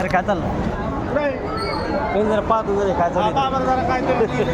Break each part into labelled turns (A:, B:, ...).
A: अरे काय चाललं? कोण जरा पाहतो जरा काय
B: चाललं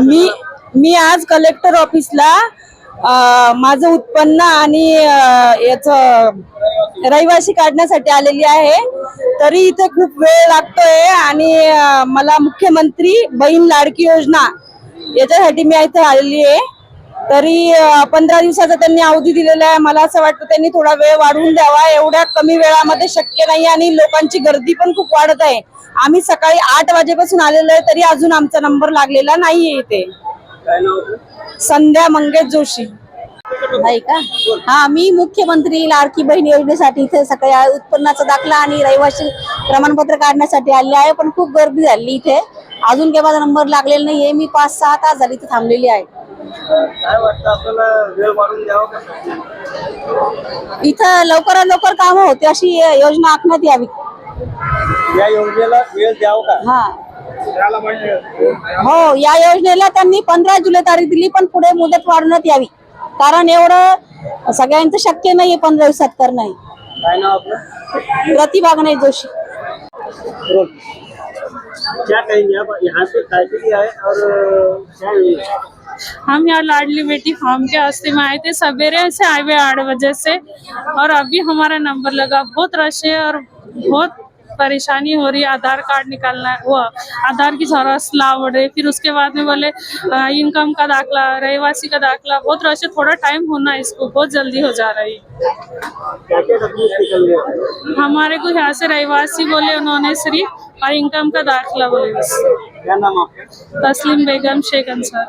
C: मी मी आज कलेक्टर ऑफिसला माझं उत्पन्न आणि याच रहिवासी काढण्यासाठी आलेली आहे. तरी इथे खूप वेळ लागतोय आणि मला मुख्यमंत्री बहीण लाडकी योजना याच्यासाठी मी इथे आलेली आहे. तरी पंधरा दिवसाचा त्यांनी अवधी दिलेला आहे. मला असं वाटतं त्यांनी थोडा वेळ वाढवून द्यावा. एवढ्या कमी वेळामध्ये शक्य नाही आणि लोकांची गर्दी पण खूप वाढत आहे. आम्ही सकाळी आठ वाजेपासून आलेलो आहे तरी अजून आमचा नंबर लागलेला नाहीये इथे? संध्या मंगेश जोशी.
D: नाही का? हा मी मुख्यमंत्री लाडकी बहीण योजनेसाठी इथे सकाळी उत्पन्नाचा दाखला आणि रहिवासी प्रमाणपत्र काढण्यासाठी आले आहे. पण खूप गर्दी झाली इथे. अजून माझा नंबर लागलेला नाहीये. मी पाच सहा तास झाली इथे थांबलेली आहे.
B: काय वाटतं आपल्याला वेळ वाढून द्यावा का?
D: इथं लवकरात लवकर काम होते अशी योजना आखण्यात यावी.
B: या योजनेला वेळ द्यावा का?
D: हा.
B: त्याला म्हणजे
D: हो या योजनेला त्यांनी पंधरा जुलै तारीख दिली पण पुढे मुदत वाढवण्यात यावी. कारण एवढं सगळ्यांचं शक्य नाहीये पंधरा दिवसात करणं.
B: काय नाव आपलं?
D: प्रतिभा गणेश जोशी.
B: बोल. क्या कहेंगे आप यहाँ पे काय के लिए आए और क्या?
E: हम यहाँ लाडली बेटी फार्म के रास्ते में आए थे। सवेरे से आए हुए आठ बजे से और अभी हमारा नंबर लगा। बहुत रश है और बहुत परेशानी हो रही है। आधार कार्ड निकालना है। वो आधार की ज़रूरत लाभ रही फिर उसके बाद में बोले इनकम का दाखला रहवासी का दाखला। बहुत रश है। थोड़ा टाइम होना है इसको। बहुत जल्दी हो जा रही है। हमारे को यहाँ से रहवासी बोले उन्होंने सिर्फ़ और इनकम का दाखला बोले बस। तस्लीम बेगम शेख अंसार।